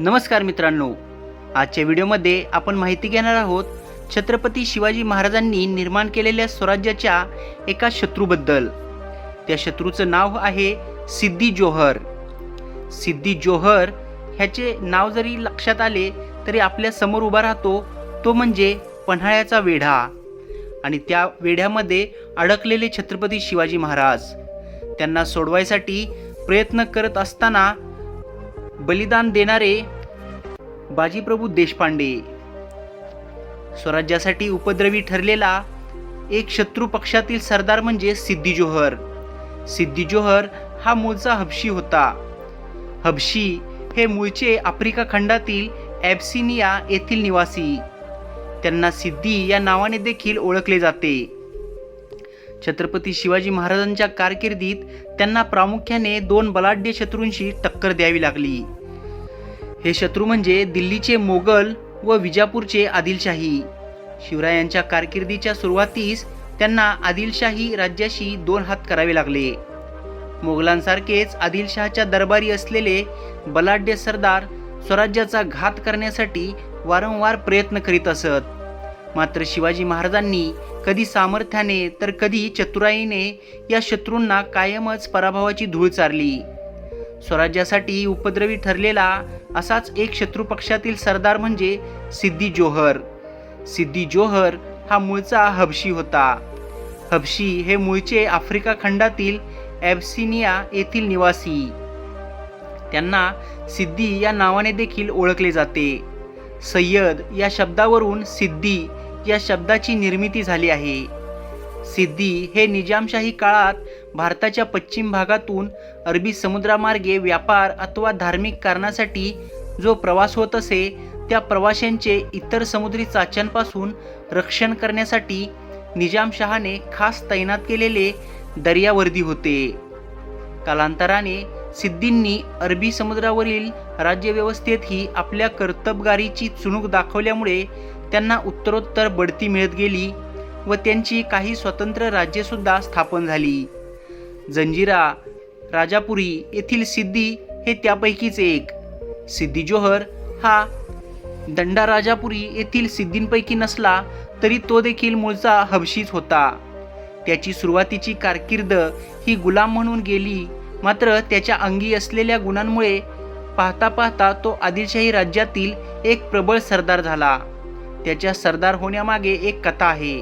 नमस्कार मित्रांनो. आजच्या व्हिडिओमध्ये आपण माहिती घेणार आहोत छत्रपती शिवाजी महाराजांनी निर्माण केलेल्या स्वराज्याच्या एका शत्रूबद्दल. त्या शत्रूचं नाव आहे सिद्धी जोहर. सिद्धी जोहर ह्याचे नाव जरी लक्षात आले तरी आपल्यासमोर उभा राहतो तो म्हणजे पन्हाळ्याचा वेढा. आणि त्या वेढ्यामध्ये अडकलेले छत्रपती शिवाजी महाराज. त्यांना सोडवायसाठी प्रयत्न करत असताना बलिदान देणारे बाजीप्रभू देशपांडे. स्वराज्यासाठी उपद्रवी ठरलेला एक शत्रू पक्षातील सरदार म्हणजे सिद्धी जोहर सिद्धी जोहर हा मूळचा हबशी होता. हबशी हे मूळचे आफ्रिका खंडातील ॲब्सिनिया येथील निवासी. त्यांना सिद्धी या नावाने देखील ओळखले जाते. छत्रपती शिवाजी महाराजांच्या कारकिर्दीत त्यांना प्रामुख्याने दोन बलाढ्य शत्रूंशी टक्कर द्यावी लागली. हे शत्रू म्हणजे दिल्लीचे मोगल व विजापूरचे आदिलशाही. शिवरायांच्या कारकिर्दीच्या सुरुवातीस त्यांना आदिलशाही राज्याशी दोन हात करावे लागले. मोगलांसारखेच आदिलशहाच्या दरबारी असलेले बलाढ्य सरदार स्वराज्याचा घात करण्यासाठी वारंवार प्रयत्न करीत असत. मात्र शिवाजी महाराजांनी कधी सामर्थ्याने तर कधी चतुराईने या शत्रूंना कायमच पराभवाची धूळ चारली. स्वराज्यासाठी उपद्रवी ठरलेला असाच एक शत्रू पक्षातील सरदार म्हणजे सिद्धी जोहर. सिद्धी जोहर हा मूळचा हबशी होता. हबशी हे मूळचे आफ्रिका खंडातील ॲब्सिनिया येथील निवासी. त्यांना सिद्धी या नावाने देखील ओळखले जाते. सय्यद या शब्दावरून सिद्धी या शब्दाची निर्मिती झाली आहे. सिद्धी हे निजामशाही काळात भारताच्या पश्चिम भागातून अरबी समुद्रामार्गे व्यापार अथवा धार्मिक कारणासाठी जो प्रवास होत असे त्या प्रवाशांचे इतर समुद्री चाच्यांपासून रक्षण करण्यासाठी निजामशहाने खास तैनात केलेले दर्यावर्दी होते. कालांतराने सिद्धींनी अरबी समुद्रावरील राज्यव्यवस्थेतही आपल्या कर्तबगारीची चुणूक दाखवल्यामुळे त्यांना उत्तरोत्तर बढती मिळत गेली व त्यांची काही स्वतंत्र राज्यसुद्धा स्थापन झाली. जंजिरा राजापुरी येथील सिद्धी हे त्यापैकीच एक. सिद्धी जोहर हा दंडा राजापुरी येथील सिद्धींपैकी नसला तरी तो देखील मूळचा हबशीच होता. त्याची सुरुवातीची कारकीर्द ही गुलाम म्हणून गेली मात्र त्याच्या अंगी असलेल्या गुणांमुळे पाहता पाहता तो आदिलशाही राज्यातील एक प्रबळ सरदार झाला. त्याच्या सरदार होण्यामागे एक कथा आहे.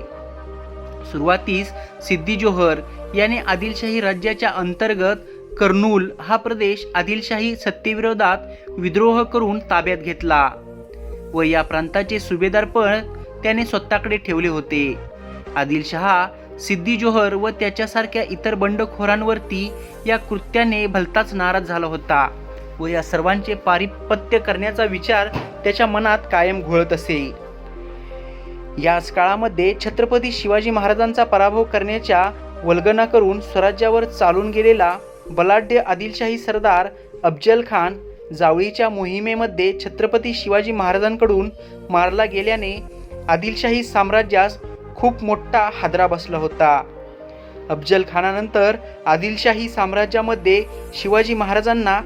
सुरुवातीस सिद्धी जोहर याने आदिलशाही राज्याच्या अंतर्गत कर्नूल हा प्रदेश आदिलशाही सत्तेविरोधात विद्रोह करून ताब्यात घेतला व या प्रांताचे सुभेदारपण त्याने स्वतःकडे ठेवले होते. आदिलशहा सिद्धी जोहर व त्याच्यासारख्या इतर बंडखोरांवरती या कृत्याने भलताच नाराज झाला होता व या सर्वांचे पारिपत्य करण्याचा विचार त्याच्या मनात कायम घोळत असे. याच काळामध्ये छत्रपती शिवाजी महाराजांचा पराभव करण्याच्या वल्गना करून स्वराज्यावर चालून गेलेला बलाढ्य आदिलशाही सरदार अफजल खान जावळीच्या मोहिमेमध्ये छत्रपती शिवाजी महाराजांकडून मारला गेल्याने आदिलशाही साम्राज्यास खूप मोठा हादरा बसला होता. अफजल खानानंतर आदिलशाही साम्राज्यामध्ये शिवाजी महाराजांना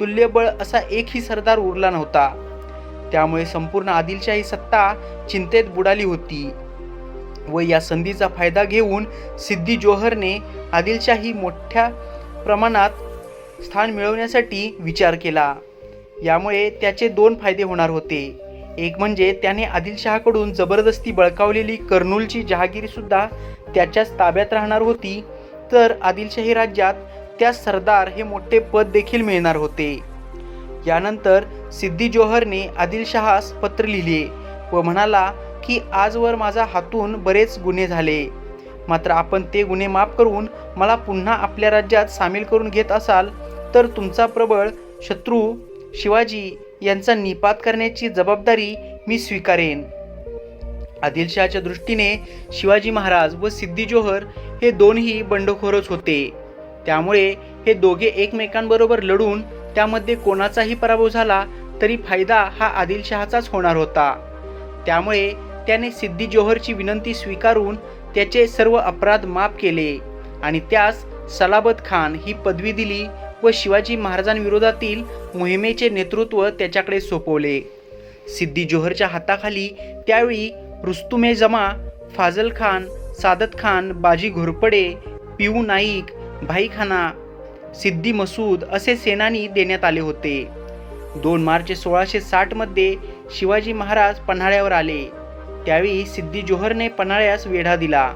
तुल्यबळ असा एकही सरदार उरला नव्हता. त्यामुळे संपूर्ण आदिलशाही सत्ता चिंतेत बुडाली होती. व या संधीचा फायदा घेऊन सिद्धी जोहरने आदिलशाही मोठ्या प्रमाणात स्थान मिळवण्यासाठी विचार केला. यामुळे त्याचे दोन फायदे होणार होते. एक म्हणजे त्याने आदिलशहाकडून जबरदस्ती बळकावलेली कर्नूलची जहागिरीसुद्धा त्याच्याच ताब्यात राहणार होती. तर आदिलशाही राज्यात त्या सरदार हे मोठे पद देखील मिळणार होते. यानंतर सिद्धी जोहरने आदिलशहास पत्र लिहिले व म्हणाला की आजवर माझा हातून बरेच गुन्हे झाले. मात्र आपण ते गुन्हे माफ करून मला पुन्हा आपल्या राज्यात सामील करून घेत असाल तर तुमचा प्रबळ शत्रू शिवाजी यांचा निपात करण्याची जबाबदारी मी स्वीकारेन. आदिलशहाच्या दृष्टीने शिवाजी महाराज व सिद्धी जोहर हे दोनही बंडखोरच होते. त्यामुळे हे दोघे एकमेकांबरोबर लढून त्यामध्ये कोणाचाही पराभव झाला तरी फायदा हा आदिलशहाचाच होणार होता. त्यामुळे त्याने सिद्धी जोहरची विनंती स्वीकारून त्याचे सर्व अपराध माफ केले. आणि त्यास सलाबत खान ही पदवी दिली व शिवाजी महाराजांविरोधातील मोहिमेचे नेतृत्व त्याच्याकडे सोपवले. सिद्धी जोहरच्या हाताखाली त्यावेळी रुस्तुमे जमा फाजल खान सादत खान बाजी घोरपडे पिऊ नाईक भाईखाना सिद्दी मसूद असे सेनानी देण्यात आले होते. दोन मार्च सोळाशे साठमध्ये शिवाजी महाराज पन्हाळ्यावर आले. त्यावेळी सिद्धी जोहरने पन्हाळ्यास वेढा दिला.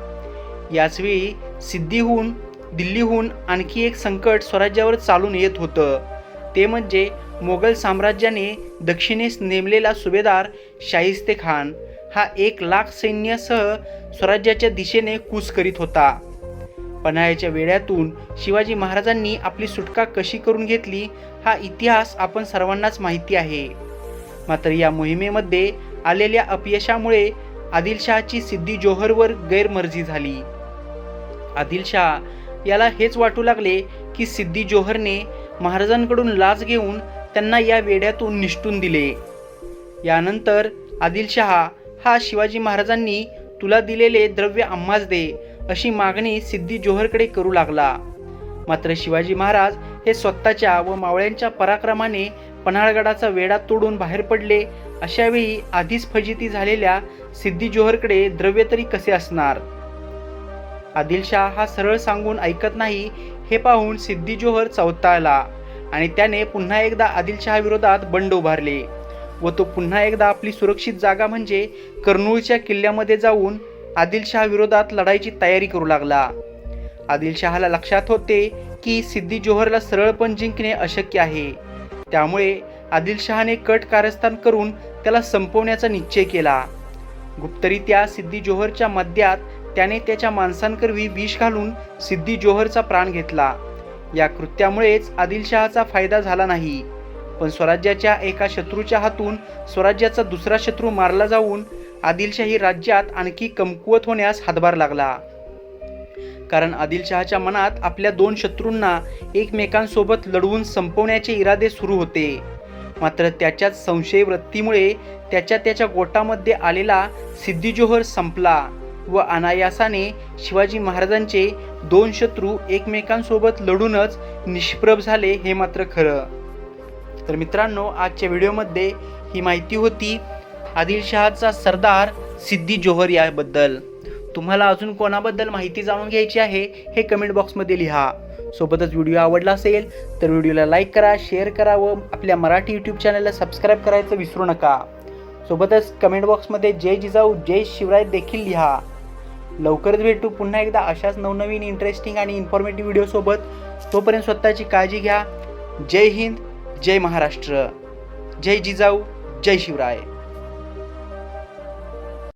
याचवेळी सिद्धीहून दिल्लीहून आणखी एक संकट स्वराज्यावर चालून येत होतं. ते म्हणजे मोगल साम्राज्याने दक्षिणेस नेमलेला सुभेदार शाहिस्ते खान. हा एक लाख सैन्यासह स्वराज्याच्या दिशेने कूच करीत होता. पन्हाळ्याच्या वेड्यातून शिवाजी महाराजांनी आपली सुटका कशी करून घेतली हा इतिहास आपण सर्वांनाच माहिती आहे. मात्र या मोहिमेमध्ये आलेल्या अपयशामुळे आदिलशहाची सिद्धी जोहरवर गैरमर्जी झाली. आदिलशाह याला हेच वाटू लागले की सिद्धी जोहरने महाराजांकडून लाच घेऊन त्यांना या वेड्यातून निष्ठून दिले. यानंतर आदिलशहा हा शिवाजी महाराजांनी तुला दिलेले द्रव्य आम्हाच दे अशी मागणी सिद्धी जोहरकडे करू लागला. मात्र शिवाजी महाराज हे स्वतःच्या व मावळ्यांच्या पराक्रमाने पन्हाळगडाचा वेढा तोडून बाहेर पडले अशावेळी आधीच फजिती झालेल्या सिद्धी जोहरकडे द्रव्य तरी कसे असणार? आदिलशाह हा सरळ सांगून ऐकत नाही हे पाहून सिद्धी जोहर चौताळला आणि त्याने पुन्हा एकदा आदिलशहा विरोधात बंड उभारले व तो पुन्हा एकदा आपली सुरक्षित जागा म्हणजे कर्नूलच्या किल्ल्यामध्ये जाऊन आदिलशहा विरोधात लढाईची तयारी करू लागला. आदिलशहाला लक्षात होते की सिद्धी जोहरला सरळपण जिंकणे अशक्य आहे. त्यामुळे आदिलशहाने कट कारस्थान करून त्याला संपवण्याचा निश्चय केला. गुप्तरित्या सिद्धी जोहरच्या मध्यात त्याने त्याच्या माणसांकरवी विष घालून सिद्धी जोहरचा प्राण घेतला. या कृत्यामुळेच आदिलशहाचा फायदा झाला नाही. पण स्वराज्याच्या एका शत्रूच्या हातून स्वराज्याचा दुसरा शत्रू मारला जाऊन आदिलशाही राज्यात आणखी कमकुवत होण्यास हातभार लागला. कारण आदिलशहाच्या मनात आपल्या दोन शत्रूंना एकमेकांसोबत लढवून संपवण्याचे इरादे सुरू होते. मात्र त्याच्याच संशय वृत्तीमुळे त्याच्या त्याच्या गोटामध्ये आलेला सिद्धी जोहर संपला व अनायासाने शिवाजी महाराजांचे दोन शत्रू एकमेकांसोबत लढूनच निष्प्रभ झाले हे मात्र खरं. तर मित्रांनो आजच्या व्हिडिओमध्ये ही माहिती होती आदिलशहाचा सरदार सिद्धी जोहर याबद्दल. तुम्हाला अजून कोणाबद्दल माहिती जाणून घ्यायची आहे हे कमेंट बॉक्समध्ये लिहा. सोबतच व्हिडिओ आवडला असेल तर व्हिडिओला लाईक करा शेअर करा व आपल्या मराठी यूट्यूब चॅनलला सबस्क्राईब करायचं विसरू नका. सोबतच कमेंट बॉक्समध्ये जय जिजाऊ जय शिवराय देखील लिहा. लवकरच भेटू पुन्हा एकदा अशाच नवनवीन इंटरेस्टिंग आणि इन्फॉर्मेटिव्ह व्हिडिओसोबत तोपर्यंत स्वतःची काळजी घ्या. जय हिंद जय महाराष्ट्र. जय जिजाऊ जय शिवराय.